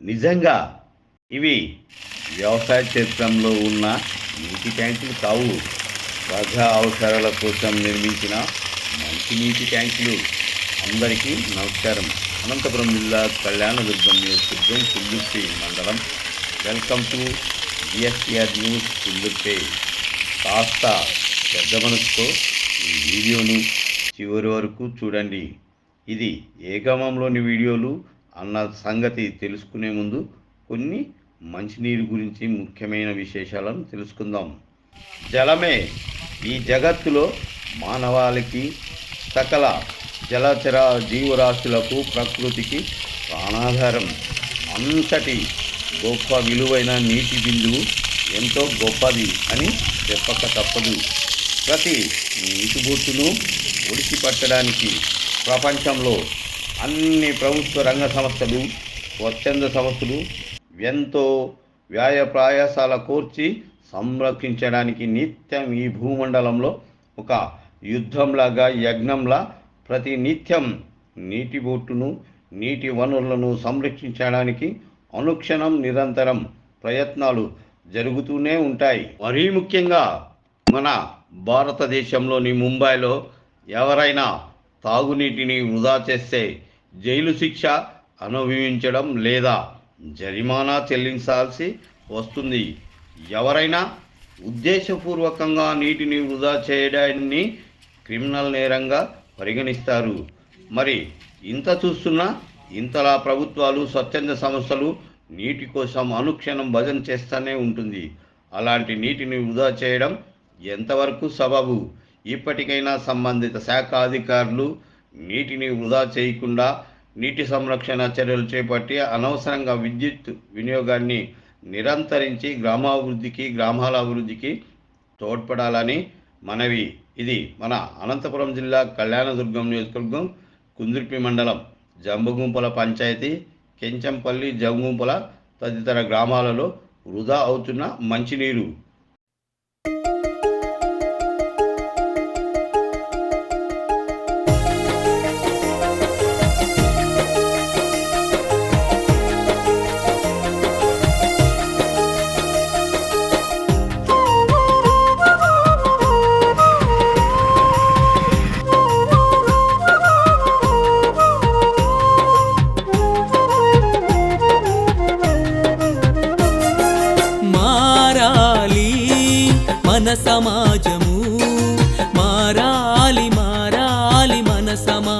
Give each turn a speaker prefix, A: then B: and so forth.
A: నిజంగా ఇవి వ్యవసాయ క్షేత్రంలో ఉన్న నీటి ట్యాంకులు కావు. ప్రజా అవసరాల కోసం నిర్మించిన మంచినీటి ట్యాంకులు. అందరికీ నమస్కారం. అనంతపురం జిల్లా కళ్యాణదుర్గం నియోజకవర్గం కుందుర్తి మండలం. Welcome to GSTR news Kundurthi. కాస్త పెద్ద మనసుతో ఈ వీడియోను చివరి వరకు చూడండి. ఇది ఏగమంలోని వీడియోలు? అన్న సంగతి తెలుసుకునే ముందు కొన్ని మంచినీరు గురించి ముఖ్యమైన విశేషాలను తెలుసుకుందాం. జలమే ఈ జగత్తులో మానవాళికి సకల జలచర జీవరాశులకు ప్రకృతికి ప్రాణాధారం. అంతటి గొప్ప విలువైన నీటి బిందువు ఎంతో గొప్పది అని చెప్పక తప్పదు. ప్రతి నీటి బొట్టును ఒడిసి పట్టడానికి ప్రపంచంలో అన్ని ప్రభుత్వ రంగ సంస్థలు స్వచ్ఛంద సంస్థలు ఎంతో వ్యాయ ప్రయాసాల కోర్చి సంరక్షించడానికి నిత్యం ఈ భూమండలంలో ఒక యుద్ధంలాగా యజ్ఞంలా ప్రతి నిత్యం నీటి బొట్టును నీటి వనరులను సంరక్షించడానికి అనుక్షణం నిరంతరం ప్రయత్నాలు జరుగుతూనే ఉంటాయి. మరీ ముఖ్యంగా మన భారతదేశంలోని ముంబైలో ఎవరైనా తాగునీటిని వృధా చేస్తే జైలు శిక్ష అనుభవించడం లేదా జరిమానా చెల్లించాల్సి వస్తుంది. ఎవరైనా ఉద్దేశపూర్వకంగా నీటిని వృధా చేయడాన్ని క్రిమినల్ నేరంగా పరిగణిస్తారు. మరి ఇంత చూస్తున్నా ఇంతలా ప్రభుత్వాలు స్వచ్ఛంద సంస్థలు నీటి కోసం అనుక్షణం భజన చేస్తూనే ఉంటుంది. అలాంటి నీటిని వృధా చేయడం ఎంతవరకు సబబు? ఇప్పటికైనా సంబంధిత శాఖ అధికారులు నీటిని వృధా చేయకుండా నీటి సంరక్షణ చర్యలు చేపట్టి అనవసరంగా విద్యుత్ వినియోగాన్ని నిరంతరించి గ్రామాభివృద్ధికి గ్రామాల అభివృద్ధికి తోడ్పడాలని మనవి. ఇది మన అనంతపురం జిల్లా కళ్యాణదుర్గం నియోజకవర్గం కుందుర్పి మండలం జంబగుంపల పంచాయతీ కెంచంపల్లి జంగుంపల తదితర గ్రామాలలో వృధా అవుతున్న మంచినీరు. మన సమాజము.
B: మారాలి మారాలి మన సమా